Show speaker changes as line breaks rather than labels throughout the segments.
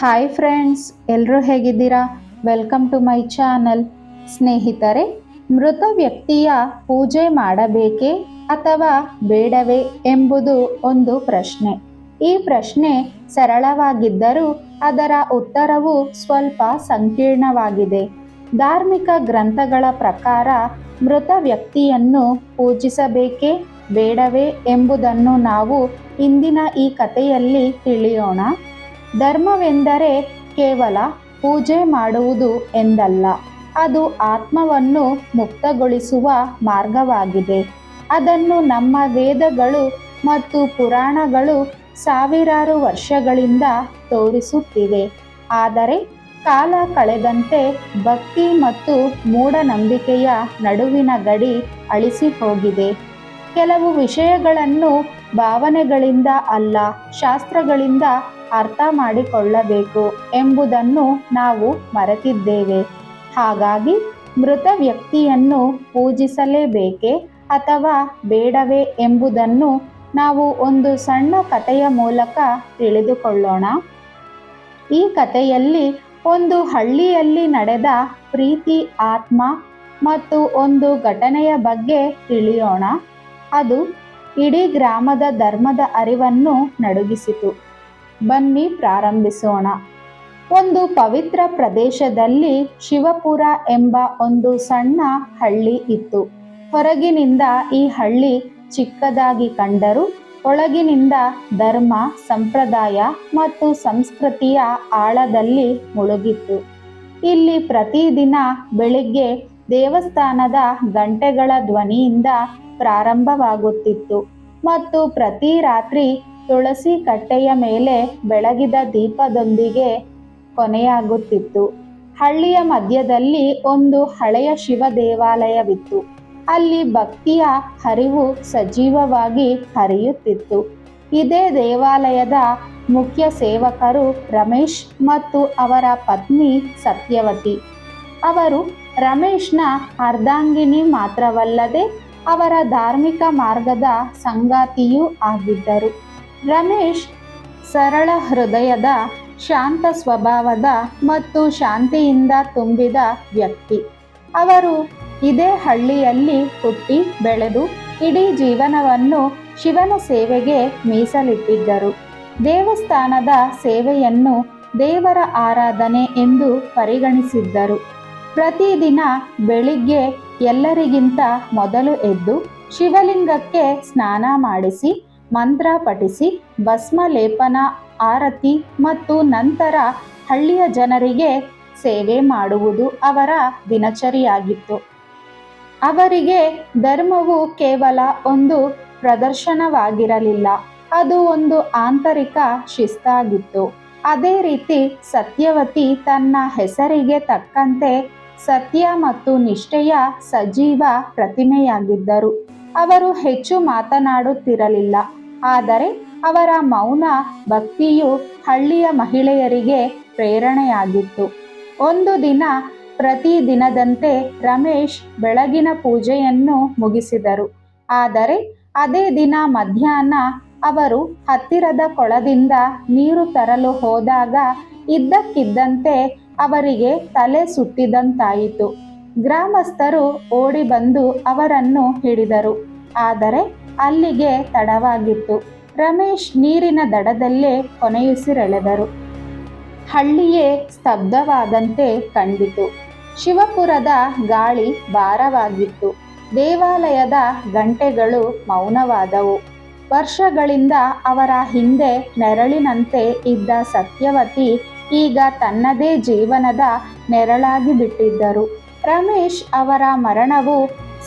Hi friends ಎಲ್ಲರೂ ಹೇಗಿದ್ದೀರಾ? Welcome to my channel ಸ್ನೇಹಿತರೆ, ಮೃತ ವ್ಯಕ್ತಿಯ ಪೂಜೆ ಮಾಡಬೇಕೇ ಅಥವಾ ಬೇಡವೇ ಎಂಬುದು ಒಂದು ಪ್ರಶ್ನೆ. ಈ ಪ್ರಶ್ನೆ ಸರಳವಾಗಿದ್ದರೂ ಅದರ ಉತ್ತರವು ಸ್ವಲ್ಪ ಸಂಕೀರ್ಣವಾಗಿದೆ. ಧಾರ್ಮಿಕ ಗ್ರಂಥಗಳ ಪ್ರಕಾರ ಮೃತ ವ್ಯಕ್ತಿಯನ್ನು ಪೂಜಿಸಬೇಕೇ, ಬೇಡವೇ ಎಂಬುದನ್ನು ನಾವು ಇಂದಿನ ಈ ಕಥೆಯಲ್ಲಿ ತಿಳಿಯೋಣ. ಧರ್ಮವೆಂದರೆ ಕೇವಲ ಪೂಜೆ ಮಾಡುವುದು ಎಂದಲ್ಲ, ಅದು ಆತ್ಮವನ್ನು ಮುಕ್ತಗೊಳಿಸುವ ಮಾರ್ಗವಾಗಿದೆ. ಅದನ್ನು ನಮ್ಮ ವೇದಗಳು ಮತ್ತು ಪುರಾಣಗಳು ಸಾವಿರಾರು ವರ್ಷಗಳಿಂದ ತೋರಿಸುತ್ತಿವೆ. ಆದರೆ ಕಾಲ ಕಳೆದಂತೆ ಭಕ್ತಿ ಮತ್ತು ಮೂಢನಂಬಿಕೆಯ ನಡುವಿನ ಗಡಿ ಅಳಿಸಿ ಹೋಗಿದೆ ಕೆಲವು ವಿಷಯಗಳನ್ನು ಭಾವನೆಗಳಿಂದ ಅಲ್ಲ, ಶಾಸ್ತ್ರಗಳಿಂದ ಅರ್ಥ ಮಾಡಿಕೊಳ್ಳಬೇಕು ಎಂಬುದನ್ನು ನಾವು ಮರೆತಿದ್ದೇವೆ. ಹಾಗಾಗಿ ಮೃತ ವ್ಯಕ್ತಿಯನ್ನು ಪೂಜಿಸಲೇಬೇಕೆ ಅಥವಾ ಬೇಡವೇ ಎಂಬುದನ್ನು ನಾವು ಒಂದು ಸಣ್ಣ ಕಥೆಯ ಮೂಲಕ ತಿಳಿದುಕೊಳ್ಳೋಣ. ಈ ಕಥೆಯಲ್ಲಿ ಒಂದು ಹಳ್ಳಿಯಲ್ಲಿ ನಡೆದ ಪ್ರೀತಿ, ಆತ್ಮ ಮತ್ತು ಒಂದು ಘಟನೆಯ ಬಗ್ಗೆ ತಿಳಿಯೋಣ. ಅದು ಇಡೀ ಗ್ರಾಮದ ಧರ್ಮದ ಅರಿವನ್ನು ನಡುಗಿಸಿತು. ಬನ್ನಿ ಪ್ರಾರಂಭಿಸೋಣ. ಒಂದು ಪವಿತ್ರ ಪ್ರದೇಶದಲ್ಲಿ ಶಿವಪುರ ಎಂಬ ಒಂದು ಸಣ್ಣ ಹಳ್ಳಿ ಇತ್ತು. ಹೊರಗಿನಿಂದ ಈ ಹಳ್ಳಿ ಚಿಕ್ಕದಾಗಿ ಕಂಡರೂ, ಒಳಗಿನಿಂದ ಧರ್ಮ, ಸಂಪ್ರದಾಯ ಮತ್ತು ಸಂಸ್ಕೃತಿಯ ಆಳದಲ್ಲಿ ಮುಳುಗಿತ್ತು. ಇಲ್ಲಿ ಪ್ರತಿದಿನ ಬೆಳಿಗ್ಗೆ ದೇವಸ್ಥಾನದ ಗಂಟೆಗಳ ಧ್ವನಿಯಿಂದ ಪ್ರಾರಂಭವಾಗುತ್ತಿತ್ತು ಮತ್ತು ಪ್ರತಿ ರಾತ್ರಿ ತುಳಸಿ ಕಟ್ಟೆಯ ಮೇಲೆ ಬೆಳಗಿದ ದೀಪದೊಂದಿಗೆ ಕೊನೆಯಾಗುತ್ತಿತ್ತು. ಹಳ್ಳಿಯ ಮಧ್ಯದಲ್ಲಿ ಒಂದು ಹಳೆಯ ಶಿವ ದೇವಾಲಯವಿತ್ತು. ಅಲ್ಲಿ ಭಕ್ತಿಯ ಹರಿವು ಸಜೀವವಾಗಿ ಹರಿಯುತ್ತಿತ್ತು. ಇದೇ ದೇವಾಲಯದ ಮುಖ್ಯ ಸೇವಕರು ರಮೇಶ್ ಮತ್ತು ಅವರ ಪತ್ನಿ ಸತ್ಯವತಿ. ಅವರು ರಮೇಶ್ನ ಅರ್ಧಾಂಗಿನಿ ಮಾತ್ರವಲ್ಲದೆ ಅವರ ಧಾರ್ಮಿಕ ಮಾರ್ಗದ ಸಂಗಾತಿಯೂ ಆಗಿದ್ದರು. ರಮೇಶ್ ಸರಳ ಹೃದಯದ ಶಾಂತ ಸ್ವಭಾವದ ಮತ್ತು ಶಾಂತಿಯಿಂದ ತುಂಬಿದ ವ್ಯಕ್ತಿ. ಅವರು ಇದೇ ಹಳ್ಳಿಯಲ್ಲಿ ಹುಟ್ಟಿ ಬೆಳೆದು ಇಡೀ ಜೀವನವನ್ನು ಶಿವನ ಸೇವೆಗೆ ಮೀಸಲಿಟ್ಟಿದ್ದರು. ದೇವಸ್ಥಾನದ ಸೇವೆಯನ್ನು ದೇವರ ಆರಾಧನೆ ಎಂದು ಪರಿಗಣಿಸಿದ್ದರು. ಪ್ರತಿದಿನ ಬೆಳಿಗ್ಗೆ ಎಲ್ಲರಿಗಿಂತ ಮೊದಲು ಎದ್ದು ಶಿವಲಿಂಗಕ್ಕೆ ಸ್ನಾನ ಮಾಡಿಸಿ ಮಂತ್ರ ಪಠಿಸಿ ಭಸ್ಮ ಲೇಪನ ಆರತಿ ಮತ್ತು ನಂತರ ಹಳ್ಳಿಯ ಜನರಿಗೆ ಸೇವೆ ಮಾಡುವುದು ಅವರ ದಿನಚರಿಯಾಗಿತ್ತು. ಅವರಿಗೆ ಧರ್ಮವು ಕೇವಲ ಒಂದು ಪ್ರದರ್ಶನವಾಗಿರಲಿಲ್ಲ, ಅದು ಒಂದು ಆಂತರಿಕ ಶಿಸ್ತಾಗಿತ್ತು. ಅದೇ ರೀತಿ ಸತ್ಯವತಿ ತನ್ನ ಹೆಸರಿಗೆ ತಕ್ಕಂತೆ ಸತ್ಯ ಮತ್ತು ನಿಷ್ಠೆಯ ಸಜೀವ ಪ್ರತಿಮೆಯಾಗಿದ್ದರು. ಅವರು ಹೆಚ್ಚು ಮಾತನಾಡುತ್ತಿರಲಿಲ್ಲ. ಆದರೆ ಅವರ ಮೌನ ಭಕ್ತಿಯು ಹಳ್ಳಿಯ ಮಹಿಳೆಯರಿಗೆ ಪ್ರೇರಣೆಯಾಗಿತ್ತು. ಒಂದು ದಿನ ಪ್ರತಿ ದಿನದಂತೆ ರಮೇಶ್ ಬೆಳಗಿನ ಪೂಜೆಯನ್ನು ಮುಗಿಸಿದರು. ಆದರೆ ಅದೇ ದಿನ ಮಧ್ಯಾಹ್ನ ಅವರು ಹತ್ತಿರದ ಕೊಳದಿಂದ ನೀರು ತರಲು ಹೋದಾಗ ಇದ್ದಕ್ಕಿದ್ದಂತೆ ಅವರಿಗೆ ತಲೆ ಸುತ್ತಿದಂತಾಯಿತು. ಗ್ರಾಮಸ್ಥರು ಓಡಿ ಬಂದು ಅವರನ್ನು ಹಿಡಿದರು. ಆದರೆ ಅಲ್ಲಿಗೆ ತಡವಾಗಿತ್ತು. ರಮೇಶ್ ನೀರಿನ ದಡದಲ್ಲೇ ಕೊನೆಯುಸಿರೆಳೆದರು. ಹಳ್ಳಿಯೇ ಸ್ತಬ್ಧವಾದಂತೆ ಕಂಡಿತು. ಶಿವಪುರದ ಗಾಳಿ ಭಾರವಾಗಿತ್ತು. ದೇವಾಲಯದ ಗಂಟೆಗಳು ಮೌನವಾದವು. ವರ್ಷಗಳಿಂದ ಅವರ ಹಿಂದೆ ನೆರಳಿನಂತೆ ಇದ್ದ ಸತ್ಯವತಿ ಈಗ ತನ್ನದೇ ಜೀವನದ ನೆರಳಾಗಿ ಬಿಟ್ಟಿದ್ದರು ರಮೇಶ್ ಅವರ ಮರಣವು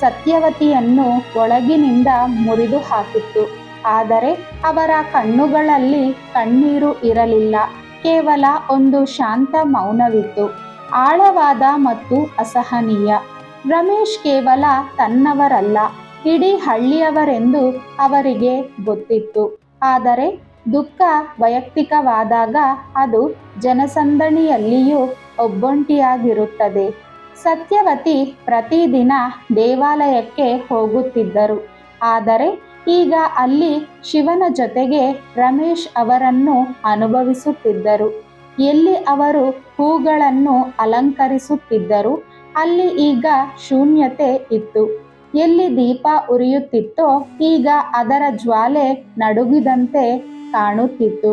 ಸತ್ಯವತಿಯನ್ನು ಒಳಗಿನಿಂದ ಮುರಿದು ಹಾಕಿತ್ತು. ಆದರೆ ಅವರ ಕಣ್ಣುಗಳಲ್ಲಿ ಕಣ್ಣೀರು ಇರಲಿಲ್ಲ. ಕೇವಲ ಒಂದು ಶಾಂತ ಮೌನವಿತ್ತು. ಆಳವಾದ ಮತ್ತು ಅಸಹನೀಯ. ರಮೇಶ್ ಕೇವಲ ತನ್ನವರಲ್ಲ, ಇಡೀ ಹಳ್ಳಿಯವರೆಂದು ಅವರಿಗೆ ಗೊತ್ತಿತ್ತು. ಆದರೆ ದುಃಖ ವೈಯಕ್ತಿಕವಾದಾಗ ಅದು ಜನಸಂದಣಿಯಲ್ಲಿಯೂ ಒಬ್ಬೊಂಟಿಯಾಗಿರುತ್ತದೆ. ಸತ್ಯವತಿ ಪ್ರತಿದಿನ ದೇವಾಲಯಕ್ಕೆ ಹೋಗುತ್ತಿದ್ದರು. ಆದರೆ ಈಗ ಅಲ್ಲಿ ಶಿವನ ಜೊತೆಗೆ ರಮೇಶ್ ಅವರನ್ನು ಅನುಭವಿಸುತ್ತಿದ್ದರು. ಎಲ್ಲಿ ಅವರು ಹೂಗಳನ್ನು ಅಲಂಕರಿಸುತ್ತಿದ್ದರು, ಅಲ್ಲಿ ಈಗ ಶೂನ್ಯತೆ ಇತ್ತು. ಎಲ್ಲಿ ದೀಪ ಉರಿಯುತ್ತಿತ್ತೋ ಈಗ ಅದರ ಜ್ವಾಲೆ ನಡುಗಿದಂತೆ ಕಾಣುತ್ತಿತ್ತು.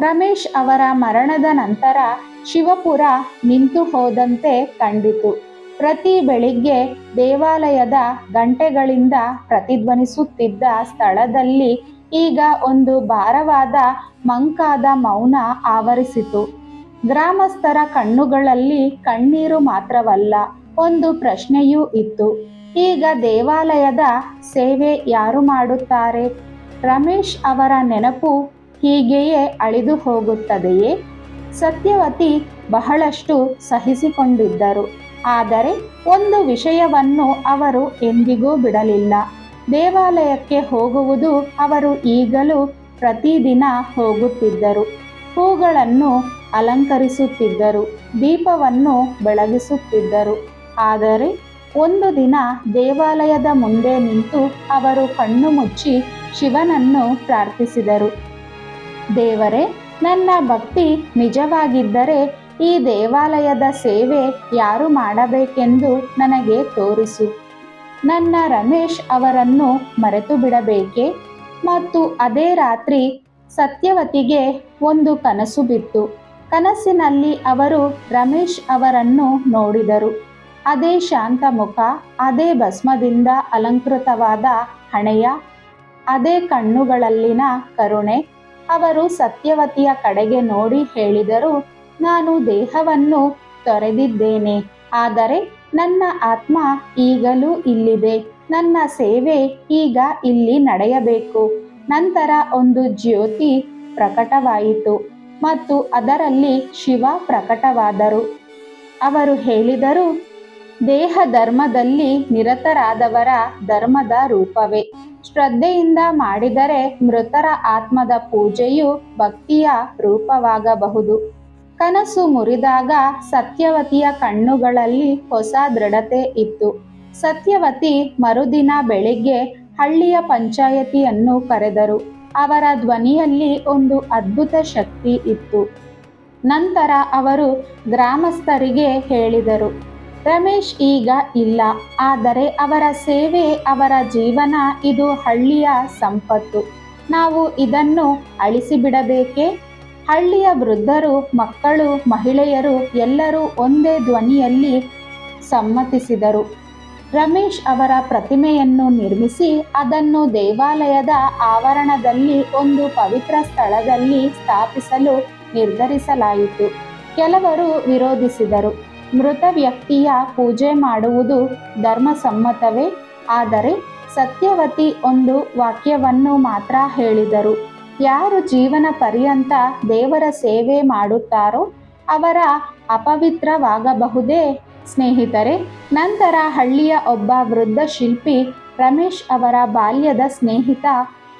ರಮೇಶ್ ಅವರ ಮರಣದ ನಂತರ ಶಿವಪುರ ನಿಂತು ಹೋದಂತೆ ಕಂಡಿತು. ಪ್ರತಿ ಬೆಳಿಗ್ಗೆ ದೇವಾಲಯದ ಗಂಟೆಗಳಿಂದ ಪ್ರತಿಧ್ವನಿಸುತ್ತಿದ್ದ ಸ್ಥಳದಲ್ಲಿ ಈಗ ಒಂದು ಭಾರವಾದ ಮಂಕಾದ ಮೌನ ಆವರಿಸಿತು. ಗ್ರಾಮಸ್ಥರ ಕಣ್ಣುಗಳಲ್ಲಿ ಕಣ್ಣೀರು ಮಾತ್ರವಲ್ಲ, ಒಂದು ಪ್ರಶ್ನೆಯೂ ಇತ್ತು. ಈಗ ದೇವಾಲಯದ ಸೇವೆ ಯಾರು ಮಾಡುತ್ತಾರೆ? ರಮೇಶ್ ಅವರ ನೆನಪು ಹೀಗೆಯೇ ಅಳಿದು ಹೋಗುತ್ತದೆಯೇ? ಸತ್ಯವತಿ ಬಹಳಷ್ಟು ಸಹಿಸಿಕೊಂಡಿದ್ದರು. ಆದರೆ ಒಂದು ವಿಷಯವನ್ನು ಅವರು ಎಂದಿಗೂ ಬಿಡಲಿಲ್ಲ. ದೇವಾಲಯಕ್ಕೆ ಹೋಗುವುದು ಅವರು ಈಗಲೂ ಪ್ರತಿದಿನ ಹೋಗುತ್ತಿದ್ದರು. ಹೂಗಳನ್ನು ಅಲಂಕರಿಸುತ್ತಿದ್ದರು, ದೀಪವನ್ನು ಬೆಳಗಿಸುತ್ತಿದ್ದರು. ಆದರೆ ಒಂದು ದಿನ ದೇವಾಲಯದ ಮುಂದೆ ನಿಂತು ಅವರು ಕಣ್ಣು ಮುಚ್ಚಿ ಶಿವನನ್ನು ಪ್ರಾರ್ಥಿಸಿದರು. ದೇವರೇ ನನ್ನ ಭಕ್ತಿ ನಿಜವಾಗಿದ್ದರೆ ಈ ದೇವಾಲಯದ ಸೇವೆ ಯಾರು ಮಾಡಬೇಕೆಂದು ನನಗೆ ತೋರಿಸು. ನನ್ನ ರಮೇಶ್ ಅವರನ್ನು ಮರೆತು ಬಿಡಬೇಕೆ? ಮತ್ತು ಅದೇ ರಾತ್ರಿ ಸತ್ಯವತಿಗೆ ಒಂದು ಕನಸು ಬಿತ್ತು. ಕನಸಿನಲ್ಲಿ ಅವರು ರಮೇಶ್ ಅವರನ್ನು ನೋಡಿದರು. ಅದೇ ಶಾಂತ ಮುಖ, ಅದೇ ಭಸ್ಮದಿಂದ ಅಲಂಕೃತವಾದ ಹಣೆಯ, ಅದೇ ಕಣ್ಣುಗಳಲ್ಲಿನ ಕರುಣೆ ಅವರು ಸತ್ಯವತಿಯ ಕಡೆಗೆ ನೋಡಿ ಹೇಳಿದರು, ನಾನು ದೇಹವನ್ನು ತೊರೆದಿದ್ದೇನೆ, ಆದರೆ ನನ್ನ ಆತ್ಮ ಈಗಲೂ ಇಲ್ಲಿದೆ. ನನ್ನ ಸೇವೆ ಈಗ ಇಲ್ಲಿ ನಡೆಯಬೇಕು. ನಂತರ ಒಂದು ಜ್ಯೋತಿ ಪ್ರಕಟವಾಯಿತು ಮತ್ತು ಅದರಲ್ಲಿ ಶಿವ ಪ್ರಕಟವಾದರು. ಅವರು ಹೇಳಿದರು ದೇಹ ಧರ್ಮದಲ್ಲಿ ನಿರತರಾದವರ ಧರ್ಮದ ರೂಪವೇ. ಶ್ರದ್ಧೆಯಿಂದ ಮಾಡಿದರೆ ಮೃತರ ಆತ್ಮದ ಪೂಜೆಯು ಭಕ್ತಿಯ ರೂಪವಾಗಬಹುದು. ಕನಸು ಮುರಿದಾಗ ಸತ್ಯವತಿಯ ಕಣ್ಣುಗಳಲ್ಲಿ ಹೊಸ ದೃಢತೆ ಇತ್ತು. ಸತ್ಯವತಿ ಮರುದಿನ ಬೆಳಿಗ್ಗೆ ಹಳ್ಳಿಯ ಪಂಚಾಯತಿಯನ್ನು ಕರೆದರು. ಅವರ ಧ್ವನಿಯಲ್ಲಿ ಒಂದು ಅದ್ಭುತ ಶಕ್ತಿ ಇತ್ತು. ನಂತರ ಅವರು ಗ್ರಾಮಸ್ಥರಿಗೆ ಹೇಳಿದರು. ರಮೇಶ್ ಈಗ ಇಲ್ಲ, ಆದರೆ ಅವರ ಸೇವೆ, ಅವರ ಜೀವನ ಇದು ಹಳ್ಳಿಯ ಸಂಪತ್ತು. ನಾವು ಇದನ್ನು ಅಳಿಸಿಬಿಡಬೇಕೇ? ಹಳ್ಳಿಯ ವೃದ್ಧರು, ಮಕ್ಕಳು, ಮಹಿಳೆಯರು ಎಲ್ಲರೂ ಒಂದೇ ಧ್ವನಿಯಲ್ಲಿ ಸಮ್ಮತಿಸಿದರು. ರಮೇಶ್ ಅವರ ಪ್ರತಿಮೆಯನ್ನು ನಿರ್ಮಿಸಿ ಅದನ್ನು ದೇವಾಲಯದ ಆವರಣದಲ್ಲಿ ಒಂದು ಪವಿತ್ರ ಸ್ಥಳದಲ್ಲಿ ಸ್ಥಾಪಿಸಲು ನಿರ್ಧರಿಸಲಾಯಿತು. ಕೆಲವರು ವಿರೋಧಿಸಿದರು. ಮೃತ ವ್ಯಕ್ತಿಯ ಪೂಜೆ ಮಾಡುವುದು ಧರ್ಮಸಮ್ಮತವೇ? ಆದರೆ ಸತ್ಯವತಿ ಒಂದು ವಾಕ್ಯವನ್ನು ಮಾತ್ರ ಹೇಳಿದರು. ಯಾರು ಜೀವನ ಪರ್ಯಂತ ದೇವರ ಸೇವೆ ಮಾಡುತ್ತಾರೋ ಅವರ ಅಪವಿತ್ರವಾಗಬಹುದೇ? ಸ್ನೇಹಿತರೆ, ನಂತರ ಹಳ್ಳಿಯ ಒಬ್ಬ ವೃದ್ಧ ಶಿಲ್ಪಿ ರಮೇಶ್ ಅವರ ಬಾಲ್ಯದ ಸ್ನೇಹಿತ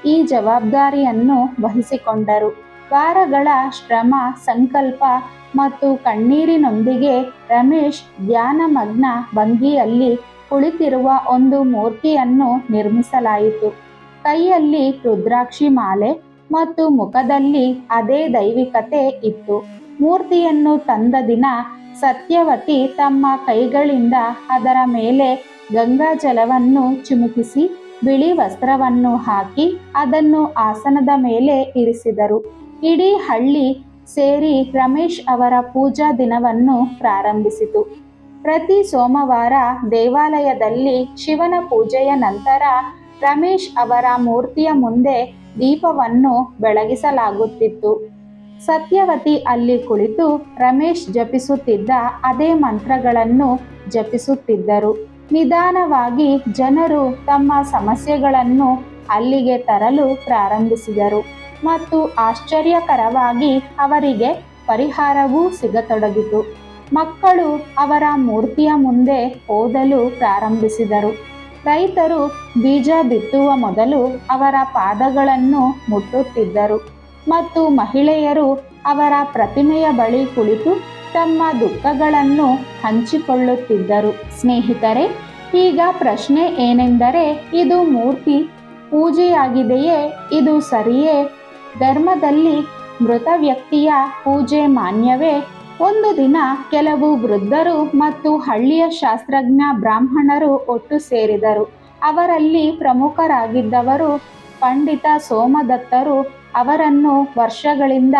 ಈ ಜವಾಬ್ದಾರಿಯನ್ನು ವಹಿಸಿಕೊಂಡರು. ವಾರಗಳ ಶ್ರಮ, ಸಂಕಲ್ಪ ಮತ್ತು ಕಣ್ಣೀರಿನೊಂದಿಗೆ ರಮೇಶ್ ಧ್ಯಾನಮಗ್ನ ಭಂಗಿಯಲ್ಲಿ ಕುಳಿತಿರುವ ಒಂದು ಮೂರ್ತಿಯನ್ನು ನಿರ್ಮಿಸಲಾಯಿತು. ಕೈಯಲ್ಲಿ ರುದ್ರಾಕ್ಷಿ ಮಾಲೆ ಮತ್ತು ಮುಖದಲ್ಲಿ ಅದೇ ದೈವಿಕತೆ ಇತ್ತು. ಮೂರ್ತಿಯನ್ನು ತಂದ ದಿನ ಸತ್ಯವತಿ ತಮ್ಮ ಕೈಗಳಿಂದ ಅದರ ಮೇಲೆ ಗಂಗಾಜಲವನ್ನು ಚಿಮುಕಿಸಿ ಬಿಳಿ ವಸ್ತ್ರವನ್ನು ಹಾಕಿ ಅದನ್ನು ಆಸನದ ಮೇಲೆ ಇರಿಸಿದರು. ಇಡೀ ಹಳ್ಳಿ ಸೇರಿ ರಮೇಶ್ ಅವರ ಪೂಜಾ ದಿನವನ್ನು ಪ್ರಾರಂಭಿಸಿತು. ಪ್ರತಿ ಸೋಮವಾರ ದೇವಾಲಯದಲ್ಲಿ ಶಿವನ ಪೂಜೆಯ ನಂತರ ರಮೇಶ್ ಅವರ ಮೂರ್ತಿಯ ಮುಂದೆ ದೀಪವನ್ನು ಬೆಳಗಿಸಲಾಗುತ್ತಿತ್ತು. ಸತ್ಯವತಿ ಅಲ್ಲಿ ಕುಳಿತು ರಮೇಶ್ ಜಪಿಸುತ್ತಿದ್ದ ಅದೇ ಮಂತ್ರಗಳನ್ನು ಜಪಿಸುತ್ತಿದ್ದರು. ನಿಧಾನವಾಗಿ ಜನರು ತಮ್ಮ ಸಮಸ್ಯೆಗಳನ್ನು ಅಲ್ಲಿಗೆ ತರಲು ಪ್ರಾರಂಭಿಸಿದರು. ಮತ್ತು ಆಶ್ಚರ್ಯಕರವಾಗಿ ಅವರಿಗೆ ಪರಿಹಾರವೂ ಸಿಗತೊಡಗಿತು. ಮಕ್ಕಳು ಅವರ ಮೂರ್ತಿಯ ಮುಂದೆ ಓದಲು ಪ್ರಾರಂಭಿಸಿದರು. ರೈತರು ಬೀಜ ಬಿತ್ತುವ ಮೊದಲು ಅವರ ಪಾದಗಳನ್ನು ಮುಟ್ಟುತ್ತಿದ್ದರು ಮತ್ತು ಮಹಿಳೆಯರು ಅವರ ಪ್ರತಿಮೆಯ ಬಳಿ ಕುಳಿತು ತಮ್ಮ ದುಃಖಗಳನ್ನು ಹಂಚಿಕೊಳ್ಳುತ್ತಿದ್ದರು. ಸ್ನೇಹಿತರೆ, ಈಗ ಪ್ರಶ್ನೆ ಏನೆಂದರೆ, ಇದು ಮೂರ್ತಿ ಪೂಜೆಯಾಗಿದೆಯೇ, ಇದು ಸರಿಯೇ? ಧರ್ಮದಲ್ಲಿ ಮೃತ ವ್ಯಕ್ತಿಯ ಪೂಜೆ ಮಾನ್ಯವೇ. ಒಂದು ದಿನ ಕೆಲವು ವೃದ್ಧರು ಮತ್ತು ಹಳ್ಳಿಯ ಶಾಸ್ತ್ರಜ್ಞ ಬ್ರಾಹ್ಮಣರು ಒಟ್ಟು ಸೇರಿದರು. ಅವರಲ್ಲಿ ಪ್ರಮುಖರಾಗಿದ್ದವರು ಪಂಡಿತ ಸೋಮದತ್ತರು. ಅವರನ್ನು ವರ್ಷಗಳಿಂದ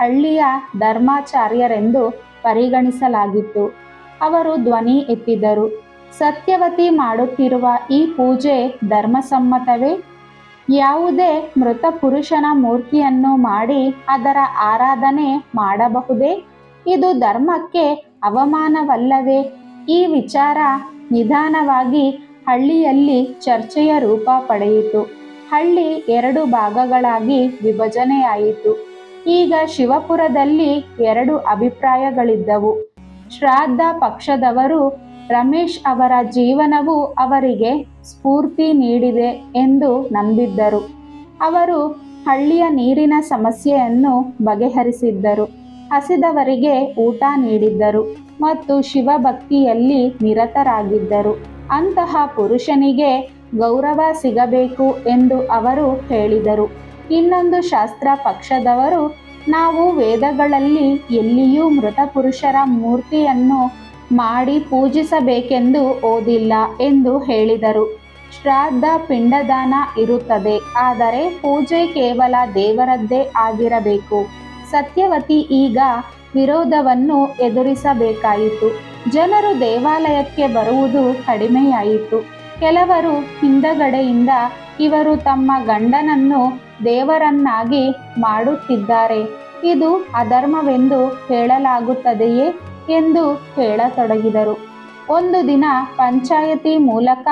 ಹಳ್ಳಿಯ ಧರ್ಮಾಚಾರ್ಯರೆಂದು ಪರಿಗಣಿಸಲಾಗಿತ್ತು. ಅವರು ಧ್ವನಿ ಎತ್ತಿದರು. ಸತ್ಯವತಿ ಮಾಡುತ್ತಿರುವ ಈ ಪೂಜೆ ಧರ್ಮಸಮ್ಮತವೇ? ಯಾವುದೇ ಮೃತ ಪುರುಷನ ಮೂರ್ತಿಯನ್ನು ಮಾಡಿ ಅದರ ಆರಾಧನೆ ಮಾಡಬಹುದೇ? ಇದು ಧರ್ಮಕ್ಕೆ ಅವಮಾನವಲ್ಲವೇ? ಈ ವಿಚಾರ ನಿಧಾನವಾಗಿ ಹಳ್ಳಿಯಲ್ಲಿ ಚರ್ಚೆಯ ರೂಪ ಪಡೆಯಿತು. ಹಳ್ಳಿ ಎರಡು ಭಾಗಗಳಾಗಿ ವಿಭಜನೆಯಾಯಿತು. ಈಗ ಶಿವಪುರದಲ್ಲಿ ಎರಡು ಅಭಿಪ್ರಾಯಗಳಿದ್ದವು. ಶ್ರಾದ್ದ ಪಕ್ಷದವರು ರಮೇಶ್ ಅವರ ಜೀವನವು ಅವರಿಗೆ ಸ್ಫೂರ್ತಿ ನೀಡಿದೆ ಎಂದು ನಂಬಿದ್ದರು. ಅವರು ಹಳ್ಳಿಯ ನೀರಿನ ಸಮಸ್ಯೆಯನ್ನು ಬಗೆಹರಿಸಿದ್ದರು. ಹಸಿದವರಿಗೆ ಊಟ ನೀಡಿದ್ದರು ಮತ್ತು ಶಿವಭಕ್ತಿಯಲ್ಲಿ ನಿರತರಾಗಿದ್ದರು. ಅಂತಹ ಪುರುಷನಿಗೆ ಗೌರವ ಸಿಗಬೇಕು ಎಂದು ಅವರು ಹೇಳಿದರು. ಇನ್ನೊಂದು ಶಾಸ್ತ್ರ ಪಕ್ಷದವರು, ನಾವು ವೇದಗಳಲ್ಲಿ ಎಲ್ಲಿಯೂ ಮೃತ ಪುರುಷರ ಮೂರ್ತಿಯನ್ನು ಮಾಡಿ ಪೂಜಿಸಬೇಕೆಂದು ಓದಿಲ್ಲ ಎಂದು ಹೇಳಿದರು. ಶ್ರಾದ್ದ ಪಿಂಡದಾನ ಇರುತ್ತದೆ, ಆದರೆ ಪೂಜೆ ಕೇವಲ ದೇವರದ್ದೇ ಆಗಿರಬೇಕು. ಸತ್ಯವತಿ ಈಗ ವಿರೋಧವನ್ನು ಎದುರಿಸಬೇಕಾಯಿತು. ಜನರು ದೇವಾಲಯಕ್ಕೆ ಬರುವುದು ಕಡಿಮೆಯಾಯಿತು. ಕೆಲವರು ಹಿಂದಗಡೆಯಿಂದ ಇವರು ತಮ್ಮ ಗಂಡನನ್ನು ದೇವರನ್ನಾಗಿ ಮಾಡುತ್ತಿದ್ದಾರೆ. ಇದು ಅಧರ್ಮವೆಂದು ಹೇಳಲಾಗುತ್ತದೆಯೇ? ಎಂದು ಹೇಳತೊಡಗಿದರು. ಒಂದು ದಿನ ಪಂಚಾಯತಿ ಮೂಲಕ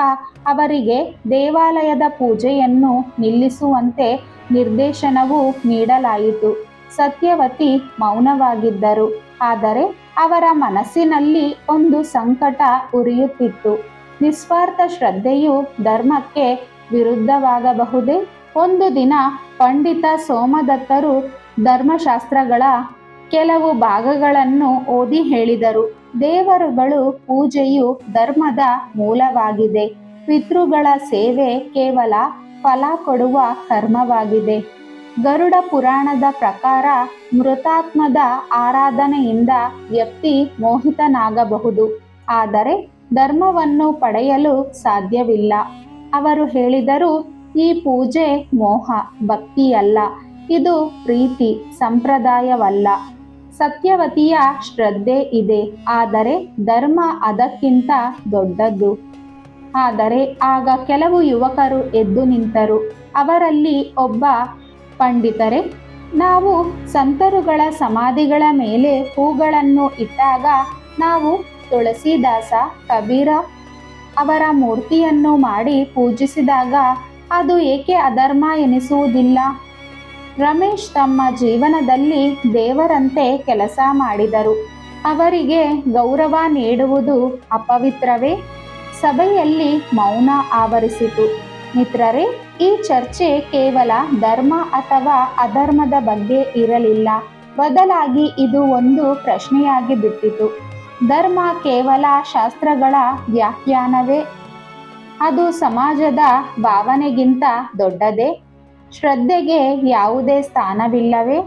ಅವರಿಗೆ ದೇವಾಲಯದ ಪೂಜೆಯನ್ನು ನಿಲ್ಲಿಸುವಂತೆ ನಿರ್ದೇಶನವೂ ನೀಡಲಾಯಿತು. ಸತ್ಯವತಿ ಮೌನವಾಗಿದ್ದರು. ಆದರೆ ಅವರ ಮನಸ್ಸಿನಲ್ಲಿ ಒಂದು ಸಂಕಟ ಉರಿಯುತ್ತಿತ್ತು. ನಿಸ್ವಾರ್ಥ ಶ್ರದ್ಧೆಯು ಧರ್ಮಕ್ಕೆ ವಿರುದ್ಧವಾಗಬಹುದೇ? ಒಂದು ದಿನ ಪಂಡಿತ ಸೋಮದತ್ತರು ಧರ್ಮಶಾಸ್ತ್ರಗಳ ಕೆಲವು ಭಾಗಗಳನ್ನು ಓದಿ ಹೇಳಿದರು. ದೇವರುಗಳು ಪೂಜೆಯು ಧರ್ಮದ ಮೂಲವಾಗಿದೆ. ಪಿತೃಗಳ ಸೇವೆ ಕೇವಲ ಫಲ ಕೊಡುವ ಕರ್ಮವಾಗಿದೆ. ಗರುಡ ಪುರಾಣದ ಪ್ರಕಾರ ಮೃತಾತ್ಮದ ಆರಾಧನೆಯಿಂದ ವ್ಯಕ್ತಿ ಮೋಹಿತನಾಗಬಹುದು. ಆದರೆ ಧರ್ಮವನ್ನು ಪಡೆಯಲು ಸಾಧ್ಯವಿಲ್ಲ. ಅವರು ಹೇಳಿದರು, ಈ ಪೂಜೆ ಮೋಹ, ಭಕ್ತಿಯಲ್ಲ. ಇದು ಪ್ರೀತಿ, ಸಂಪ್ರದಾಯವಲ್ಲ. ಸತ್ಯವತಿಯ ಶ್ರದ್ಧೆ ಇದೆ, ಆದರೆ ಧರ್ಮ ಅದಕ್ಕಿಂತ ದೊಡ್ಡದ್ದು ಆದರೆ ಆಗ ಕೆಲವು ಯುವಕರು ಎದ್ದು ನಿಂತರು. ಅವರಲ್ಲಿ ಒಬ್ಬ ಪಂಡಿತರೆ, ನಾವು ಸಂತರುಗಳ ಸಮಾಧಿಗಳ ಮೇಲೆ ಹೂಗಳನ್ನು ಇಟ್ಟಾಗ ನಾವು ತುಳಸಿದಾಸ, ಕಬೀರ ಅವರ ಮೂರ್ತಿಯನ್ನು ಮಾಡಿ ಪೂಜಿಸಿದಾಗ ಅದು ಏಕೆ ಅಧರ್ಮ ಎನಿಸುವುದಿಲ್ಲ? ರಮೇಶ್ ತಮ್ಮ ಜೀವನದಲ್ಲಿ ದೇವರಂತೆ ಕೆಲಸ ಮಾಡಿದರು. ಅವರಿಗೆ ಗೌರವ ನೀಡುವುದು ಅಪವಿತ್ರವೇ? ಸಭೆಯಲ್ಲಿ ಮೌನ ಆವರಿಸಿತು. ಮಿತ್ರರೇ, ಈ ಚರ್ಚೆ ಕೇವಲ ಧರ್ಮ ಅಥವಾ ಅಧರ್ಮದ ಬಗ್ಗೆ ಇರಲಿಲ್ಲ. ಬದಲಾಗಿ ಇದು ಒಂದು ಪ್ರಶ್ನೆಯಾಗಿ ಬಿಟ್ಟಿತು. ಧರ್ಮ ಕೇವಲ ಶಾಸ್ತ್ರಗಳ ವ್ಯಾಖ್ಯಾನವೇ? ಅದು ಸಮಾಜದ ಭಾವನೆಗಿಂತ ದೊಡ್ಡದೇ? ಶ್ರದ್ಧೆಗೆ ಯಾವುದೇ ಸ್ಥಾನವಿಲ್ಲವೇ?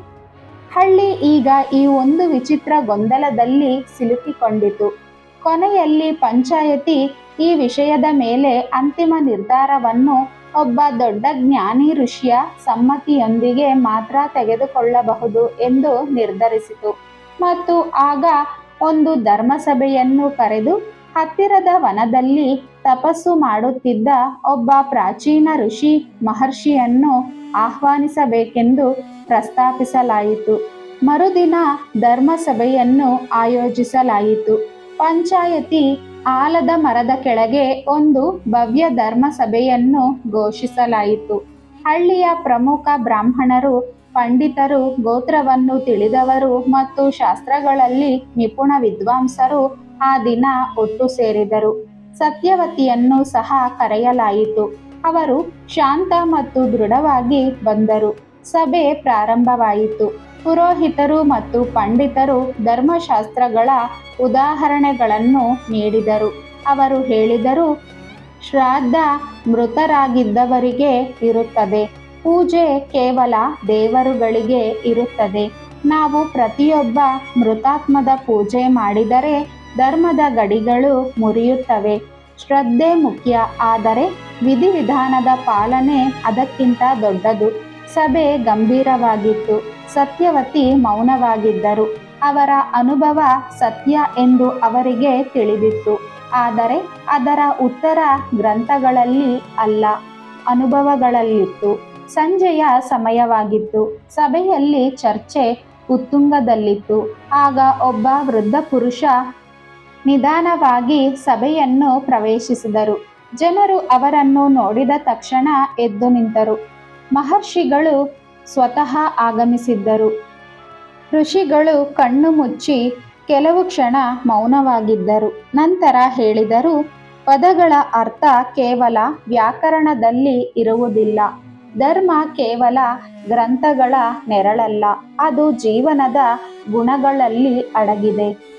ಹಳ್ಳಿ ಈಗ ಈ ಒಂದು ವಿಚಿತ್ರ ಗೊಂದಲದಲ್ಲಿ ಸಿಲುಕಿಕೊಂಡಿತು. ಕೊನೆಯಲ್ಲಿ ಪಂಚಾಯತಿ ಈ ವಿಷಯದ ಮೇಲೆ ಅಂತಿಮ ನಿರ್ಧಾರವನ್ನು ಒಬ್ಬ ದೊಡ್ಡ ಜ್ಞಾನಿ ಋಷಿಯ ಸಮ್ಮತಿಯೊಂದಿಗೆ ಮಾತ್ರ ತೆಗೆದುಕೊಳ್ಳಬಹುದು ಎಂದು ನಿರ್ಧರಿಸಿತು. ಮತ್ತು ಆಗ ಒಂದು ಧರ್ಮಸಭೆಯನ್ನು ಕರೆದು ಹತ್ತಿರದ ವನದಲ್ಲಿ ತಪಸ್ಸು ಮಾಡುತ್ತಿದ್ದ ಒಬ್ಬ ಪ್ರಾಚೀನ ಋಷಿ ಮಹರ್ಷಿಯನ್ನು ಆಹ್ವಾನಿಸಬೇಕೆಂದು ಪ್ರಸ್ತಾಪಿಸಲಾಯಿತು. ಮರುದಿನ ಧರ್ಮಸಭೆಯನ್ನು ಆಯೋಜಿಸಲಾಯಿತು. ಪಂಚಾಯತಿ ಆಲದ ಮರದ ಕೆಳಗೆ ಒಂದು ಭವ್ಯ ಧರ್ಮಸಭೆಯನ್ನು ಘೋಷಿಸಲಾಯಿತು. ಹಳ್ಳಿಯ ಪ್ರಮುಖ ಬ್ರಾಹ್ಮಣರು, ಪಂಡಿತರು, ಗೋತ್ರವನ್ನು ತಿಳಿದವರು ಮತ್ತು ಶಾಸ್ತ್ರಗಳಲ್ಲಿ ನಿಪುಣ ವಿದ್ವಾಂಸರು ಆ ದಿನ ಒಟ್ಟು ಸೇರಿದರು. ಸತ್ಯವತಿಯನ್ನು ಸಹ ಕರೆಯಲಾಯಿತು. ಅವರು ಶಾಂತ ಮತ್ತು ದೃಢವಾಗಿ ಬಂದರು. ಸಭೆ ಪ್ರಾರಂಭವಾಯಿತು. ಪುರೋಹಿತರು ಮತ್ತು ಪಂಡಿತರು ಧರ್ಮಶಾಸ್ತ್ರಗಳ ಉದಾಹರಣೆಗಳನ್ನು ನೀಡಿದರು. ಅವರು ಹೇಳಿದರು, ಶ್ರಾದ್ದ ಮೃತರಾಗಿದ್ದವರಿಗೆ ಇರುತ್ತದೆ. ಪೂಜೆ ಕೇವಲ ದೇವರುಗಳಿಗೆ ಇರುತ್ತದೆ. ನಾವು ಪ್ರತಿಯೊಬ್ಬ ಮೃತಾತ್ಮದ ಪೂಜೆ ಮಾಡಿದರೆ ಧರ್ಮದ ಗಡಿಗಳು ಮುರಿಯುತ್ತವೆ. ಶ್ರದ್ಧೆ ಮುಖ್ಯ, ಆದರೆ ವಿಧಿವಿಧಾನದ ಪಾಲನೆ ಅದಕ್ಕಿಂತ ದೊಡ್ಡದು. ಸಭೆ ಗಂಭೀರವಾಗಿತ್ತು. ಸತ್ಯವತಿ ಮೌನವಾಗಿದ್ದರು. ಅವರ ಅನುಭವ ಸತ್ಯ ಎಂದು ಅವರಿಗೆ ತಿಳಿದಿತ್ತು. ಆದರೆ ಅದರ ಉತ್ತರ ಗ್ರಂಥಗಳಲ್ಲಿ ಅಲ್ಲ. ಅನುಭವಗಳಲ್ಲಿತ್ತು. ಸಂಜೆಯ ಸಮಯವಾಗಿತ್ತು. ಸಭೆಯಲ್ಲಿ ಚರ್ಚೆ ಉತ್ತುಂಗದಲ್ಲಿತ್ತು. ಆಗ ಒಬ್ಬ ವೃದ್ಧ ಪುರುಷ ನಿಧಾನವಾಗಿ ಸಭೆಯನ್ನು ಪ್ರವೇಶಿಸಿದರು. ಜನರು ಅವರನ್ನು ನೋಡಿದ ತಕ್ಷಣ ಎದ್ದು ನಿಂತರು. ಮಹರ್ಷಿಗಳು ಸ್ವತಃ ಆಗಮಿಸಿದ್ದರು. ಋಷಿಗಳು ಕಣ್ಣು ಮುಚ್ಚಿ ಕೆಲವು ಕ್ಷಣ ಮೌನವಾಗಿದ್ದರು. ನಂತರ ಹೇಳಿದರು, ಪದಗಳ ಅರ್ಥ ಕೇವಲ ವ್ಯಾಕರಣದಲ್ಲಿ ಇರುವುದಿಲ್ಲ. ಧರ್ಮ ಕೇವಲ ಗ್ರಂಥಗಳ ನೆರಳಲ್ಲ. ಅದು ಜೀವನದ ಗುಣಗಳಲ್ಲಿ ಅಡಗಿದೆ.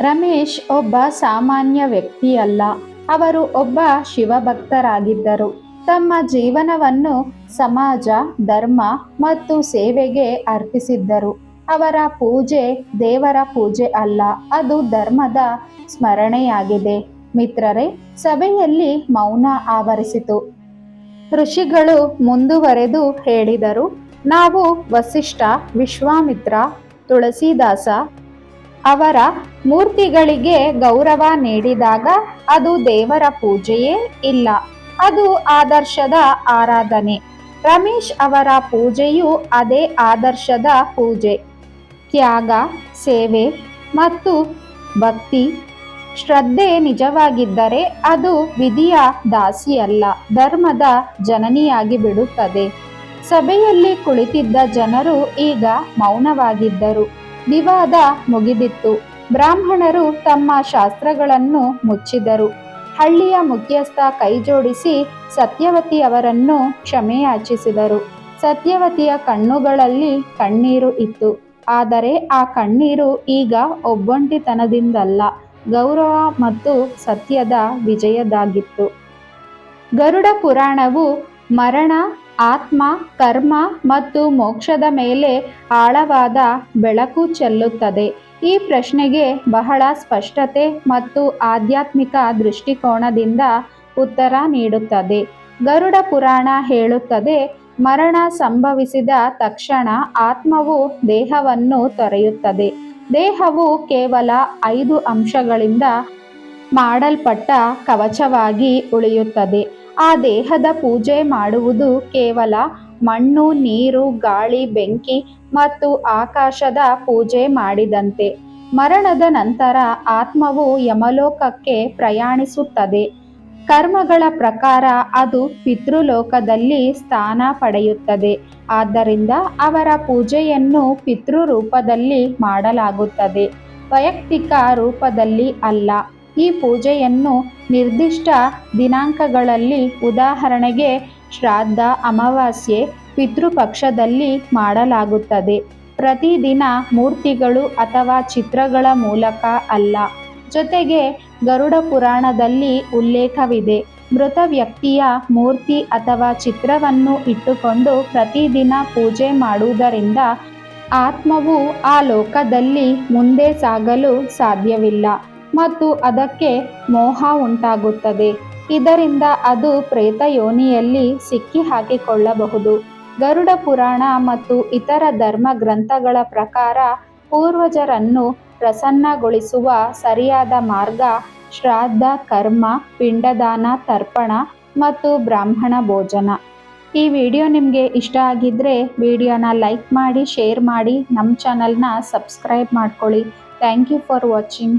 ರಮೇಶ್ ಒಬ್ಬ ಸಾಮಾನ್ಯ ವ್ಯಕ್ತಿಯಲ್ಲ. ಅವರು ಒಬ್ಬ ಶಿವಭಕ್ತರಾಗಿದ್ದರು. ತಮ್ಮ ಜೀವನವನ್ನು ಸಮಾಜ, ಧರ್ಮ ಮತ್ತು ಸೇವೆಗೆ ಅರ್ಪಿಸಿದ್ದರು. ಅವರ ಪೂಜೆ ದೇವರ ಪೂಜೆ ಅಲ್ಲ, ಅದು ಧರ್ಮದ ಸ್ಮರಣೆಯಾಗಿದೆ. ಮಿತ್ರರೇ, ಸಭೆಯಲ್ಲಿ ಮೌನ ಆವರಿಸಿತು. ಋಷಿಗಳು ಮುಂದುವರೆದು ಹೇಳಿದರು, ನಾವು ವಸಿಷ್ಠ ವಿಶ್ವಾಮಿತ್ರ ತುಳಸಿದಾಸ ಅವರ ಮೂರ್ತಿಗಳಿಗೆ ಗೌರವ ನೀಡಿದಾಗ ಅದು ದೇವರ ಪೂಜೆಯೇ ಇಲ್ಲ, ಅದು ಆದರ್ಶದ ಆರಾಧನೆ. ರಮೇಶ್ ಅವರ ಪೂಜೆಯು ಅದೇ ಆದರ್ಶದ ಪೂಜೆ. ತ್ಯಾಗ, ಸೇವೆ ಮತ್ತು ಭಕ್ತಿ ಶ್ರದ್ಧೆ ನಿಜವಾಗಿದ್ದರೆ ಅದು ವಿಧಿಯ ದಾಸಿಯಲ್ಲ, ಧರ್ಮದ ಜನನಿಯಾಗಿ ಬಿಡುತ್ತದೆ. ಸಭೆಯಲ್ಲಿ ಕುಳಿತಿದ್ದ ಜನರು ಈಗ ಮೌನವಾಗಿದ್ದರು. ವಿವಾದ ಮುಗಿದಿತ್ತು. ಬ್ರಾಹ್ಮಣರು ತಮ್ಮ ಶಾಸ್ತ್ರಗಳನ್ನು ಮುಚ್ಚಿದರು. ಹಳ್ಳಿಯ ಮುಖ್ಯಸ್ಥ ಕೈಜೋಡಿಸಿ ಸತ್ಯವತಿ ಅವರನ್ನು ಕ್ಷಮೆಯಾಚಿಸಿದರು. ಸತ್ಯವತಿಯ ಕಣ್ಣುಗಳಲ್ಲಿ ಕಣ್ಣೀರು ಇತ್ತು. ಆದರೆ ಆ ಕಣ್ಣೀರು ಈಗ ಒಬ್ಬೊಂಟಿತನದಿಂದಲ್ಲ, ಗೌರವ ಮತ್ತು ಸತ್ಯದ ವಿಜಯದಾಗಿತ್ತು. ಗರುಡ ಪುರಾಣವು ಮರಣ ಆತ್ಮ, ಕರ್ಮ ಮತ್ತು ಮೋಕ್ಷದ ಮೇಲೆ ಆಳವಾದ ಬೆಳಕು ಚೆಲ್ಲುತ್ತದೆ. ಈ ಪ್ರಶ್ನೆಗೆ ಬಹಳ ಸ್ಪಷ್ಟತೆ ಮತ್ತು ಆಧ್ಯಾತ್ಮಿಕ ದೃಷ್ಟಿಕೋನದಿಂದ ಉತ್ತರ ನೀಡುತ್ತದೆ. ಗರುಡ ಪುರಾಣ ಹೇಳುತ್ತದೆ, ಮರಣ ಸಂಭವಿಸಿದ ತಕ್ಷಣ ಆತ್ಮವು ದೇಹವನ್ನು ತೊರೆಯುತ್ತದೆ. ದೇಹವು ಕೇವಲ ಐದು ಅಂಶಗಳಿಂದ ಮಾಡಲ್ಪಟ್ಟ ಕವಚವಾಗಿ ಉಳಿಯುತ್ತದೆ. ಆ ದೇಹದ ಪೂಜೆ ಮಾಡುವುದು ಕೇವಲ ಮಣ್ಣು, ನೀರು, ಗಾಳಿ, ಬೆಂಕಿ ಮತ್ತು ಆಕಾಶದ ಪೂಜೆ ಮಾಡಿದಂತೆ. ಮರಣದ ನಂತರ ಆತ್ಮವು ಯಮಲೋಕಕ್ಕೆ ಪ್ರಯಾಣಿಸುತ್ತದೆ. ಕರ್ಮಗಳ ಪ್ರಕಾರ ಅದು ಪಿತೃಲೋಕದಲ್ಲಿ ಸ್ಥಾನ ಪಡೆಯುತ್ತದೆ. ಆದ್ದರಿಂದ ಅವರ ಪೂಜೆಯನ್ನು ಪಿತೃ ರೂಪದಲ್ಲಿ ಮಾಡಲಾಗುತ್ತದೆ. ವೈಯಕ್ತಿಕ ರೂಪದಲ್ಲಿ ಅಲ್ಲ. ಈ ಪೂಜೆಯನ್ನು ನಿರ್ದಿಷ್ಟ ದಿನಾಂಕಗಳಲ್ಲಿ ಉದಾಹರಣೆಗೆ ಶ್ರಾದ್ದ, ಅಮಾವಾಸ್ಯೆ ಪಿತೃಪಕ್ಷದಲ್ಲಿ ಮಾಡಲಾಗುತ್ತದೆ. ಪ್ರತಿದಿನ ಮೂರ್ತಿಗಳು ಅಥವಾ ಚಿತ್ರಗಳ ಮೂಲಕ ಅಲ್ಲ. ಜೊತೆಗೆ ಗರುಡ ಪುರಾಣದಲ್ಲಿ ಉಲ್ಲೇಖವಿದೆ. ಮೃತ ವ್ಯಕ್ತಿಯ ಮೂರ್ತಿ ಅಥವಾ ಚಿತ್ರವನ್ನು ಇಟ್ಟುಕೊಂಡು ಪ್ರತಿದಿನ ಪೂಜೆ ಮಾಡುವುದರಿಂದ ಆತ್ಮವು ಆ ಲೋಕದಲ್ಲಿ ಮುಂದೆ ಸಾಗಲು ಸಾಧ್ಯವಿಲ್ಲ. ಮತ್ತು ಅದಕ್ಕೆ ಮೋಹ ಉಂಟಾಗುತ್ತದೆ. ಇದರಿಂದ ಅದು ಪ್ರೇತ ಯೋನಿಯಲ್ಲಿ ಸಿಕ್ಕಿ ಹಾಕಿಕೊಳ್ಳಬಹುದು. ಗರುಡ ಪುರಾಣ ಮತ್ತು ಇತರ ಧರ್ಮ ಗ್ರಂಥಗಳ ಪ್ರಕಾರ ಪೂರ್ವಜರನ್ನು ಪ್ರಸನ್ನಗೊಳಿಸುವ ಸರಿಯಾದ ಮಾರ್ಗ ಶ್ರಾದ್ದ, ಕರ್ಮ, ಪಿಂಡದಾನ, ತರ್ಪಣ ಮತ್ತು ಬ್ರಾಹ್ಮಣ ಭೋಜನ. ಈ ವಿಡಿಯೋ ನಿಮಗೆ ಇಷ್ಟ ಆಗಿದ್ದರೆ ವಿಡಿಯೋನ ಲೈಕ್ ಮಾಡಿ, ಶೇರ್ ಮಾಡಿ ನಮ್ಮ ಚಾನಲ್ನ ಸಬ್ಸ್ಕ್ರೈಬ್ ಮಾಡ್ಕೊಳ್ಳಿ. Thank you for watching.